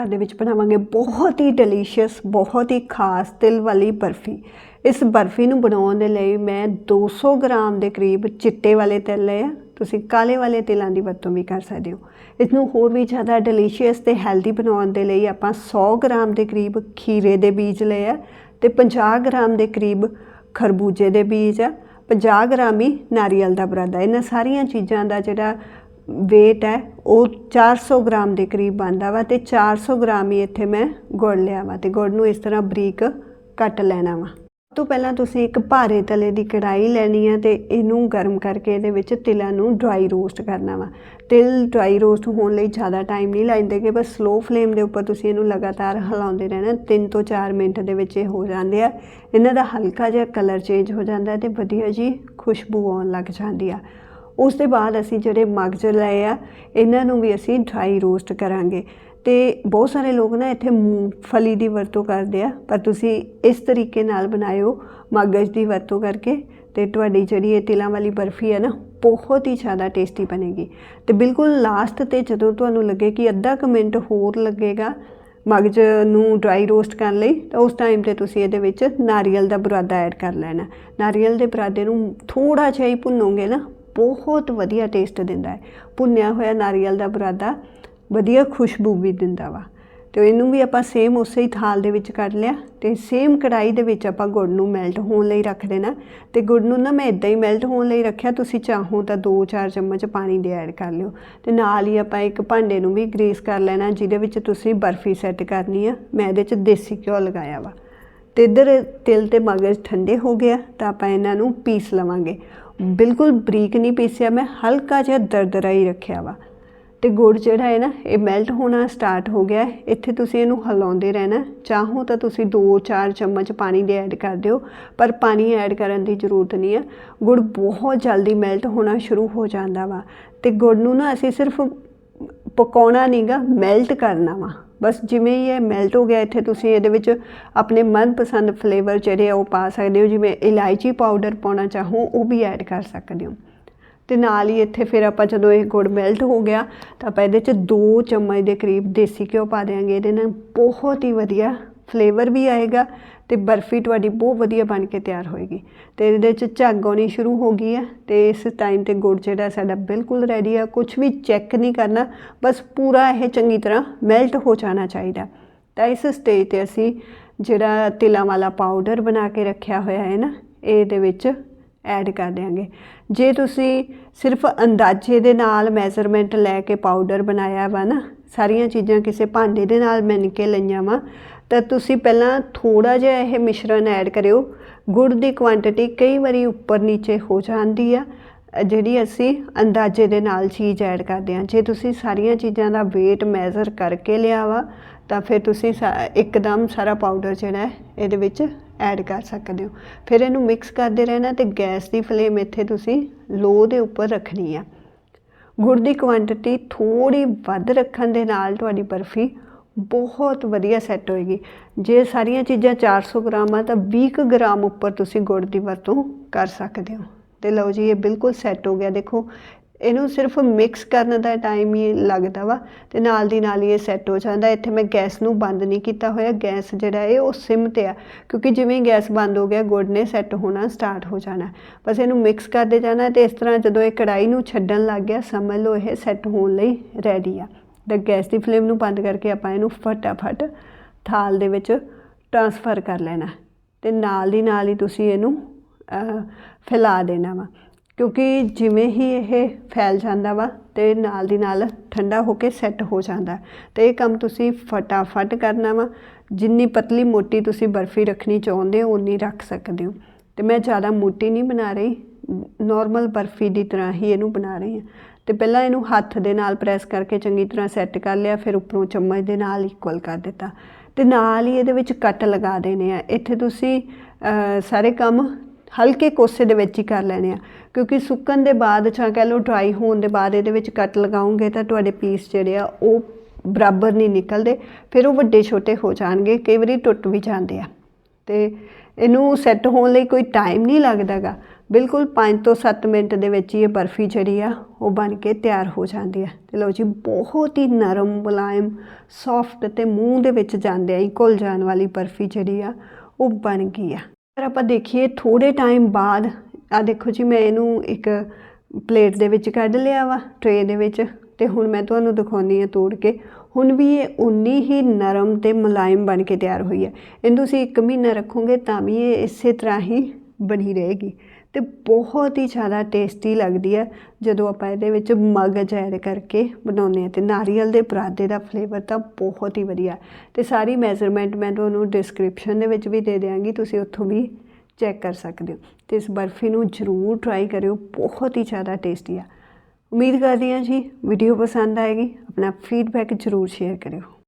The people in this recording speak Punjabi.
ਘਰ ਦੇ ਵਿੱਚ ਬਣਾਵਾਂਗੇ ਬਹੁਤ ਹੀ ਡੈਲੀਸ਼ੀਅਸ ਬਹੁਤ ਹੀ ਖਾਸ ਤਿਲ ਵਾਲੀ ਬਰਫੀ। ਇਸ ਬਰਫੀ ਨੂੰ ਬਣਾਉਣ ਦੇ ਲਈ ਮੈਂ 200 ਗ੍ਰਾਮ ਦੇ ਕਰੀਬ ਚਿੱਟੇ ਵਾਲੇ ਤਿਲ ਲਏ ਆ। ਤੁਸੀਂ ਕਾਲੇ ਵਾਲੇ ਤਿਲਾਂ ਦੀ ਵਰਤੋਂ ਵੀ ਕਰ ਸਕਦੇ ਹੋ। ਇਸ ਨੂੰ ਹੋਰ ਵੀ ਜ਼ਿਆਦਾ ਡੈਲੀਸ਼ੀਅਸ ਤੇ ਹੈਲਦੀ ਬਣਾਉਣ ਦੇ ਲਈ ਆਪਾਂ 100 ਗ੍ਰਾਮ ਦੇ ਕਰੀਬ ਖੀਰੇ ਦੇ ਬੀਜ ਲਏ ਆ ਤੇ 50 ਗ੍ਰਾਮ ਦੇ ਕਰੀਬ ਖਰਬੂਜੇ ਦੇ ਬੀਜ ਆ। 50 ਗ੍ਰਾਮ ਹੀ ਨਾਰੀਅਲ ਦਾ ਬਰਾਦਾ। ਇਹਨਾਂ ਸਾਰੀਆਂ ਚੀਜ਼ਾਂ ਦਾ ਜਿਹੜਾ weight ਹੈ, ਉਹ 400 ਗ੍ਰਾਮ ਦੇ ਕਰੀਬ ਬਣਦਾ ਵਾ ਤੇ 400 ਗ੍ਰਾਮ ਹੀ ਇੱਥੇ ਮੈਂ ਗੁੜ ਲਿਆ ਵਾ ਤੇ ਗੁੜ ਨੂੰ ਇਸ ਤਰ੍ਹਾਂ ਬਰੀਕ ਕੱਟ ਲੈਣਾ ਵਾ। ਸਭ ਤੋਂ ਪਹਿਲਾਂ ਤੁਸੀਂ ਇੱਕ ਭਾਰੇ ਤਲੇ ਦੀ ਕੜਾਈ ਲੈਣੀ ਹੈ ਤੇ ਇਹਨੂੰ ਗਰਮ ਕਰਕੇ ਇਹਦੇ ਵਿੱਚ ਤਿਲਾਂ ਨੂੰ ਡਰਾਈ ਰੋਸਟ ਕਰਨਾ ਵਾ। ਤਿਲ ਡਰਾਈ ਰੋਸਟ ਹੋਣ ਲਈ ਜ਼ਿਆਦਾ ਟਾਈਮ ਨਹੀਂ ਲੈਂਦੇਗੇ ਬਸ ਸਲੋ ਫਲੇਮ ਦੇ ਉੱਪਰ ਤੁਸੀਂ ਇਹਨੂੰ ਲਗਾਤਾਰ ਹਿਲਾਉਂਦੇ ਰਹਿਣਾ 3 ਤੋਂ 4 ਮਿੰਟ ਦੇ ਵਿੱਚ ਇਹ ਹੋ ਜਾਂਦੇ ਆ। ਇਹਨਾਂ ਦਾ ਹਲਕਾ ਜਿਹਾ ਕਲਰ ਚੇਂਜ ਹੋ ਜਾਂਦਾ ਹੈ ਤੇ ਵਧੀਆ ਜੀ ਖੁਸ਼ਬੂ ਆਉਣ ਲੱਗ ਜਾਂਦੀ ਆ। ਉਸ ਤੋਂ ਬਾਅਦ ਅਸੀਂ ਜਿਹੜੇ ਮਗਜ ਲਏ ਆ, ਇਹਨਾਂ ਨੂੰ ਵੀ ਅਸੀਂ ਡਰਾਈ ਰੋਸਟ ਕਰਾਂਗੇ। ਤੇ ਬਹੁਤ ਸਾਰੇ ਲੋਕ ਨਾ ਇੱਥੇ ਮੂੰਗਫਲੀ ਦੀ ਵਰਤੋਂ ਕਰਦੇ ਆ, ਪਰ ਤੁਸੀਂ ਇਸ ਤਰੀਕੇ ਨਾਲ ਬਣਾਇਓ ਮਗਜ ਦੀ ਵਰਤੋਂ ਕਰਕੇ ਤੇ ਤੁਹਾਡੀ ਜਿਹੜੀ ਇਹ ਤਿਲਾਂ ਵਾਲੀ ਬਰਫੀ ਹੈ ਨਾ, ਬਹੁਤ ਹੀ ਜ਼ਿਆਦਾ ਟੇਸਟੀ ਬਣੇਗੀ। ਤੇ ਬਿਲਕੁਲ ਲਾਸਟ ਤੇ ਜਦੋਂ ਤੁਹਾਨੂੰ ਲੱਗੇ ਕਿ ਅੱਧਾ ਕੁ ਮਿੰਟ ਹੋਰ ਲੱਗੇਗਾ ਮਗਜ ਨੂੰ ਡਰਾਈ ਰੋਸਟ ਕਰਨ ਲਈ, ਤਾਂ ਉਸ ਟਾਈਮ ਤੇ ਤੁਸੀਂ ਇਹਦੇ ਵਿੱਚ ਨਾਰੀਅਲ ਦਾ ਬੁਰਾਦਾ ਐਡ ਕਰ ਲੈਣਾ। ਨਾਰੀਅਲ ਦੇ ਬੁਰਾਦੇ ਨੂੰ ਥੋੜਾ ਜਿਹਾ ਹੀ ਭੁੰਨੋਗੇ ਨਾ ਬਹੁਤ ਵਧੀਆ ਟੇਸਟ ਦਿੰਦਾ ਹੈ। ਭੁੰਨਿਆ ਹੋਇਆ ਨਾਰੀਅਲ ਦਾ ਬਰਾਦਾ ਵਧੀਆ ਖੁਸ਼ਬੂ ਵੀ ਦਿੰਦਾ ਵਾ। ਤੇ ਇਹਨੂੰ ਵੀ ਆਪਾਂ ਸੇਮ ਉਸੇ ਹੀ ਥਾਲ ਦੇ ਵਿੱਚ ਕੱਢ ਲਿਆ ਤੇ ਸੇਮ ਕੜਾਈ ਦੇ ਵਿੱਚ ਆਪਾਂ ਗੁੜ ਨੂੰ ਮੈਲਟ ਹੋਣ ਲਈ ਰੱਖ ਦੇਣਾ। ਤੇ ਗੁੜ ਨੂੰ ਨਾ ਮੈਂ ਇਦਾਂ ਹੀ ਮੈਲਟ ਹੋਣ ਲਈ ਰੱਖਿਆ, ਤੁਸੀਂ ਚਾਹੋ ਤਾਂ 2-4 ਚਮਚ ਪਾਣੀ ਦੇ ਐਡ ਕਰ ਲਿਓ। ਤੇ ਨਾਲ ਹੀ ਆਪਾਂ ਇੱਕ ਭਾਂਡੇ ਨੂੰ ਵੀ ਗਰੀਸ ਕਰ ਲੈਣਾ, ਜਿਹਦੇ ਵਿੱਚ ਤੁਸੀਂ ਬਰਫੀ ਸੈੱਟ ਕਰਨੀ ਆ। ਮੈਂ ਇਹਦੇ 'ਚ ਦੇਸੀ ਘਿਓ ਲਗਾਇਆ ਵਾ। ਤੇ ਇੱਧਰ ਤਿਲ ਤੇ ਮਗਜ਼ ਠੰਡੇ ਹੋ ਗਿਆ, ਤਾਂ ਆਪਾਂ ਇਹਨਾਂ ਨੂੰ ਪੀਸ ਲਵਾਂਗੇ। ਬਿਲਕੁਲ ਬਰੀਕ ਨਹੀਂ ਪੀਸਿਆ ਮੈਂ, ਹਲਕਾ ਜਿਹਾ ਦਰਦਰਾ ਹੀ ਰੱਖਿਆ ਵਾ। ਤੇ ਗੁੜ ਜਿਹੜਾ ਹੈ ਨਾ, ਇਹ ਮੈਲਟ ਹੋਣਾ ਸਟਾਰਟ ਹੋ ਗਿਆ ਇੱਥੇ ਤੁਸੀਂ ਇਹਨੂੰ ਹਿਲਾਉਂਦੇ ਰਹਿਣਾ। ਚਾਹੋ ਤਾਂ ਤੁਸੀਂ 2-4 ਚਮਚ ਪਾਣੀ ਦੇ ਐਡ ਕਰ ਦਿਓ, ਪਰ ਪਾਣੀ ਐਡ ਕਰਨ ਦੀ ਜ਼ਰੂਰਤ ਨਹੀਂ ਹੈ ਗੁੜ ਬਹੁਤ ਜਲਦੀ ਮੈਲਟ ਹੋਣਾ ਸ਼ੁਰੂ ਹੋ ਜਾਂਦਾ ਵਾ। ਤੇ ਗੁੜ ਨੂੰ ਨਾ ਅਸੀਂ ਸਿਰਫ ਪਕਾਉਣਾ ਨਹੀਂਗਾ ਮੈਲਟ ਕਰਨਾ ਵਾ। ਬਸ ਜਿਵੇਂ ਹੀ ਇਹ ਮੈਲਟ ਹੋ ਗਿਆ, ਇੱਥੇ ਤੁਸੀਂ ਇਹਦੇ ਵਿੱਚ ਆਪਣੇ ਮਨਪਸੰਦ ਫਲੇਵਰ ਜਿਹੜੇ ਆ ਉਹ ਪਾ ਸਕਦੇ ਹੋ। ਜਿਵੇਂ ਇਲਾਇਚੀ ਪਾਊਡਰ ਪਾਉਣਾ ਚਾਹੋ, ਉਹ ਵੀ ਐਡ ਕਰ ਸਕਦੇ ਹੋ। ਤੇ ਨਾਲ ਹੀ ਇੱਥੇ ਫਿਰ ਆਪਾਂ ਜਦੋਂ ਇਹ ਗੁੜ ਮੈਲਟ ਹੋ ਗਿਆ, ਤਾਂ ਆਪਾਂ ਇਹਦੇ 'ਚ 2 ਚਮਚ ਦੇ ਕਰੀਬ ਦੇਸੀ ਘਿਓ ਪਾ ਦੇਾਂਗੇ ਇਹਦੇ ਨਾਲ ਬਹੁਤ ਹੀ ਵਧੀਆ ਫਲੇਵਰ ਵੀ ਆਏਗਾ ਤੇ ਬਰਫੀ ਤੁਹਾਡੀ ਬਹੁਤ ਵਧੀਆ ਬਣ ਕੇ ਤਿਆਰ ਹੋਏਗੀ। ਤੇ ਇਹਦੇ 'ਚ ਝੱਗ ਆਉਣੀ ਸ਼ੁਰੂ ਹੋ ਗਈ ਹੈ ਤੇ ਇਸ ਟਾਈਮ ਤੇ ਗੁੜ ਜਿਹੜਾ ਸਾਡਾ ਬਿਲਕੁਲ ਰੈਡੀ ਆ ਕੁਝ ਵੀ ਚੈੱਕ ਨਹੀਂ ਕਰਨਾ, ਬਸ ਪੂਰਾ ਇਹ ਚੰਗੀ ਤਰ੍ਹਾਂ ਮੈਲਟ ਹੋ ਜਾਣਾ ਚਾਹੀਦਾ। ਤਾਂ ਇਸ ਸਟੇਜ ਤੇ ਅਸੀਂ ਜਿਹੜਾ ਤਿਲਾਂ ਵਾਲਾ ਪਾਊਡਰ ਬਣਾ ਕੇ ਰੱਖਿਆ ਹੋਇਆ ਹੈ ਨਾ, ਇਹਦੇ ਵਿੱਚ ਐਡ ਕਰ ਦਿਆਂਗੇ। ਜੇ ਤੁਸੀਂ ਸਿਰਫ ਅੰਦਾਜ਼ੇ ਦੇ ਨਾਲ ਮੈਜ਼ਰਮੈਂਟ ਲੈ ਕੇ ਪਾਊਡਰ ਬਣਾਇਆ ਵਾ ਨਾ, ਸਾਰੀਆਂ ਚੀਜ਼ਾਂ ਕਿਸੇ ਭਾਂਡੇ ਦੇ ਨਾਲ ਮਿਣ ਕੇ ਲਈਆਂ ਵਾ ਤਾਂ ਤੁਸੀਂ ਪਹਿਲਾਂ ਥੋੜਾ ਜਿਹਾ ਇਹ ਮਿਸ਼ਰਣ ਐਡ ਕਰਿਓ। ਗੁੜ ਦੀ ਕੁਆਂਟੀਟੀ ਕਈ ਵਾਰੀ ਉੱਪਰ ਨੀਚੇ ਹੋ ਜਾਂਦੀ ਆ। ਜਿਹੜੀ ਅਸੀਂ ਅੰਦਾਜ਼ੇ ਦੇ ਨਾਲ ਚੀਜ਼ ਐਡ ਕਰਦੇ ਹਾਂ। ਜੇ ਤੁਸੀਂ ਸਾਰੀਆਂ ਚੀਜ਼ਾਂ ਦਾ weight ਮੈਜ਼ਰ ਕਰਕੇ ਲਿਆ ਵਾ, ਤਾਂ ਫਿਰ ਤੁਸੀਂ ਇੱਕਦਮ ਸਾਰਾ ਪਾਊਡਰ ਜਿਹੜਾ ਇਹਦੇ ਵਿੱਚ ਐਡ ਕਰ ਸਕਦੇ ਹੋ। ਫਿਰ ਇਹਨੂੰ ਮਿਕਸ ਕਰਦੇ ਰਹਿਣਾ ਤੇ ਗੈਸ ਦੀ ਫਲੇਮ ਇੱਥੇ ਤੁਸੀਂ ਲੋ ਦੇ ਉੱਪਰ ਰੱਖਣੀ ਆ। ਗੁੜ ਦੀ ਕੁਆਂਟੀਟੀ ਥੋੜੀ ਵੱਧ ਰੱਖਣ ਦੇ ਨਾਲ ਤੁਹਾਡੀ ਬਰਫੀ ਬਹੁਤ ਵਧੀਆ ਸੈੱਟ ਹੋਏਗੀ। ਜੇ ਸਾਰੀਆਂ ਚੀਜ਼ਾਂ 400 ਗ੍ਰਾਮ ਆ, ਤਾਂ 20 ਗ੍ਰਾਮ ਉੱਪਰ ਤੁਸੀਂ ਗੁੜ ਦੀ ਵਰਤੋਂ ਕਰ ਸਕਦੇ ਹੋ। ਤੇ ਲਓ ਜੀ, ਇਹ ਬਿਲਕੁਲ ਸੈੱਟ ਹੋ ਗਿਆ। ਦੇਖੋ, ਇਹਨੂੰ ਸਿਰਫ ਮਿਕਸ ਕਰਨ ਦਾ ਟਾਈਮ ਹੀ ਲੱਗਦਾ ਵਾ ਤੇ ਨਾਲ ਦੀ ਨਾਲ ਹੀ ਇਹ ਸੈੱਟ ਹੋ ਜਾਂਦਾ। ਇੱਥੇ ਮੈਂ ਗੈਸ ਨੂੰ ਬੰਦ ਨਹੀਂ ਕੀਤਾ ਹੋਇਆ। ਗੈਸ ਜਿਹੜਾ ਹੈ ਉਹ ਸਿਮ ਤੇ ਆ। ਕਿਉਂਕਿ ਜਿਵੇਂ ਗੈਸ ਬੰਦ ਹੋ ਗਿਆ, ਗੁੜ ਨੇ ਸੈੱਟ ਹੋਣਾ ਸਟਾਰਟ ਹੋ ਜਾਣਾ। ਬਸ ਇਹਨੂੰ ਮਿਕਸ ਕਰਦੇ ਜਾਣਾ ਤੇ ਇਸ ਤਰ੍ਹਾਂ ਜਦੋਂ ਇਹ ਕੜਾਈ ਨੂੰ ਛੱਡਣ ਲੱਗ ਗਿਆ, ਸਮਝ ਲਓ ਇਹ ਸੈੱਟ ਹੋਣ ਲਈ ਰੈਡੀ ਆ। ਤੇ ਗੈਸ ਦੀ ਫਲੇਮ ਨੂੰ ਬੰਦ ਕਰਕੇ ਆਪਾਂ ਇਹਨੂੰ ਫਟਾਫਟ ਥਾਲ ਦੇ ਵਿੱਚ ਟ੍ਰਾਂਸਫਰ ਕਰ ਲੈਣਾ ਤੇ ਨਾਲ ਦੀ ਨਾਲ ਹੀ ਤੁਸੀਂ ਇਹਨੂੰ ਫੈਲਾ ਦੇਣਾ ਵਾ। ਕਿਉਂਕਿ ਜਿਵੇਂ ਹੀ ਇਹ ਫੈਲ ਜਾਂਦਾ ਵਾ ਤੇ ਨਾਲ ਦੀ ਨਾਲ ਠੰਡਾ ਹੋ ਕੇ ਸੈੱਟ ਹੋ ਜਾਂਦਾ ਤੇ ਇਹ ਕੰਮ ਤੁਸੀਂ ਫਟਾਫਟ ਕਰਨਾ ਵਾ। ਜਿੰਨੀ ਪਤਲੀ ਮੋਟੀ ਤੁਸੀਂ ਬਰਫੀ ਰੱਖਣੀ ਚਾਹੁੰਦੇ ਹੋ ਉਨੀ ਰੱਖ ਸਕਦੇ ਹੋ। ਤੇ ਮੈਂ ਜ਼ਿਆਦਾ ਮੋਟੀ ਨਹੀਂ ਬਣਾ ਰਹੀ ਨਾਰਮਲ ਬਰਫੀ ਦੀ ਤਰ੍ਹਾਂ ਹੀ ਇਹਨੂੰ ਬਣਾ ਰਹੀ ਹਾਂ। ਤੇ ਪਹਿਲਾਂ ਇਹਨੂੰ ਹੱਥ ਦੇ ਨਾਲ ਪ੍ਰੈਸ ਕਰਕੇ ਚੰਗੀ ਤਰ੍ਹਾਂ ਸੈੱਟ ਕਰ ਲਿਆ, ਫਿਰ ਉੱਪਰੋਂ ਚਮਚ ਦੇ ਨਾਲ ਇਕੁਅਲ ਕਰ ਦਿੱਤਾ। ਤੇ ਨਾਲ ਹੀ ਇਹਦੇ ਵਿੱਚ ਕੱਟ ਲਗਾ ਦੇਣੇ ਆ। ਇੱਥੇ ਤੁਸੀਂ ਸਾਰੇ ਕੰਮ ਹਲਕੇ ਕੋਸੇ ਦੇ ਵਿੱਚ ਹੀ ਕਰ ਲੈਣੇ ਆ, ਕਿਉਂਕਿ ਸੁੱਕਣ ਦੇ ਬਾਅਦ ਜਾਂ ਕਹਿ ਲਓ ਡਰਾਈ ਹੋਣ ਦੇ ਬਾਅਦ ਇਹਦੇ ਵਿੱਚ ਕੱਟ ਲਗਾਉਂਗੇ ਤਾਂ ਤੁਹਾਡੇ ਪੀਸ ਜਿਹੜੇ ਆ ਉਹ ਬਰਾਬਰ ਨਹੀਂ ਨਿਕਲਦੇ, ਫਿਰ ਉਹ ਵੱਡੇ ਛੋਟੇ ਹੋ ਜਾਣਗੇ, ਕਈ ਵਾਰੀ ਟੁੱਟ ਵੀ ਜਾਂਦੇ ਆ। ਤੇ ਇਹਨੂੰ ਸੈੱਟ ਹੋਣ ਲਈ ਕੋਈ ਟਾਈਮ ਨਹੀਂ ਲੱਗਦਾਗਾ। ਬਿਲਕੁਲ 5 ਤੋਂ 7 ਮਿੰਟ ਦੇ ਵਿੱਚ ਹੀ ਇਹ ਬਰਫੀ ਜਿਹੜੀ ਆ, ਉਹ ਬਣ ਕੇ ਤਿਆਰ ਹੋ ਜਾਂਦੀ ਆ। ਤੇ ਲਓ ਜੀ, ਬਹੁਤ ਹੀ ਨਰਮ, ਮੁਲਾਇਮ ਸੌਫਟ ਤੇ ਮੂੰਹ ਦੇ ਵਿੱਚ ਜਾਂਦੇ ਹੀ ਘੁਲ ਜਾਣ ਵਾਲੀ ਬਰਫੀ ਜਿਹੜੀ ਆ, ਉਹ ਬਣ ਗਈ ਆ। ਪਰ ਆਪਾਂ ਦੇਖੀਏ ਥੋੜੇ ਟਾਈਮ ਬਾਅਦ ਆ ਦੇਖੋ ਜੀ, ਮੈਂ ਇਹਨੂੰ ਇੱਕ ਪਲੇਟ ਦੇ ਵਿੱਚ ਕੱਢ ਲਿਆ ਵਾ ਟਰੇ ਦੇ ਵਿੱਚ, ਤੇ ਹੁਣ ਮੈਂ ਤੁਹਾਨੂੰ ਦਿਖਾਉਣੀ ਆ ਤੋੜ ਕੇ। ਹੁਣ ਵੀ ਇਹ ਉਨੀ ਹੀ ਨਰਮ ਤੇ ਮੁਲਾਇਮ ਬਣ ਕੇ ਤਿਆਰ ਹੋਈ ਹੈ ਇਹਨੂੰ ਤੁਸੀਂ ਇੱਕ ਮਹੀਨਾ ਰੱਖੋਗੇ, ਤਾਂ ਵੀ ਇਹ ਇਸੇ ਤਰ੍ਹਾਂ ਹੀ ਬਣੀ ਰਹੇਗੀ। ਤੇ ਬਹੁਤ ਹੀ ਜ਼ਿਆਦਾ ਟੇਸਟੀ ਲੱਗਦੀ ਹੈ। ਜਦੋਂ ਆਪਾਂ ਇਹਦੇ ਵਿੱਚ ਮਗਜ ਐਡ ਕਰਕੇ ਬਣਾਉਂਦੇ ਹਾਂ ਤੇ ਨਾਰੀਅਲ ਦੇ ਪਰਾਦੇ ਦਾ ਫਲੇਵਰ ਤਾਂ ਬਹੁਤ ਹੀ ਵਧੀਆ ਤੇ ਸਾਰੀ ਮੈਜ਼ਰਮੈਂਟ ਮੈਂ ਤੁਹਾਨੂੰ ਡਿਸਕ੍ਰਿਪਸ਼ਨ ਦੇ ਵਿੱਚ ਵੀ ਦੇ ਦਿਆਂਗੀ, ਤੁਸੀਂ ਉੱਥੋਂ ਵੀ ਚੈੱਕ ਕਰ ਸਕਦੇ ਹੋ। ਤੇ ਇਸ ਬਰਫੀ ਨੂੰ ਜ਼ਰੂਰ ਟਰਾਈ ਕਰਿਓ, ਬਹੁਤ ਹੀ ਜ਼ਿਆਦਾ ਟੇਸਟੀ ਆ। ਉਮੀਦ ਕਰਦੀ ਹਾਂ ਜੀ ਵੀਡੀਓ ਪਸੰਦ ਆਏਗੀ। ਆਪਣਾ ਫੀਡਬੈਕ ਜ਼ਰੂਰ ਸ਼ੇਅਰ ਕਰਿਓ।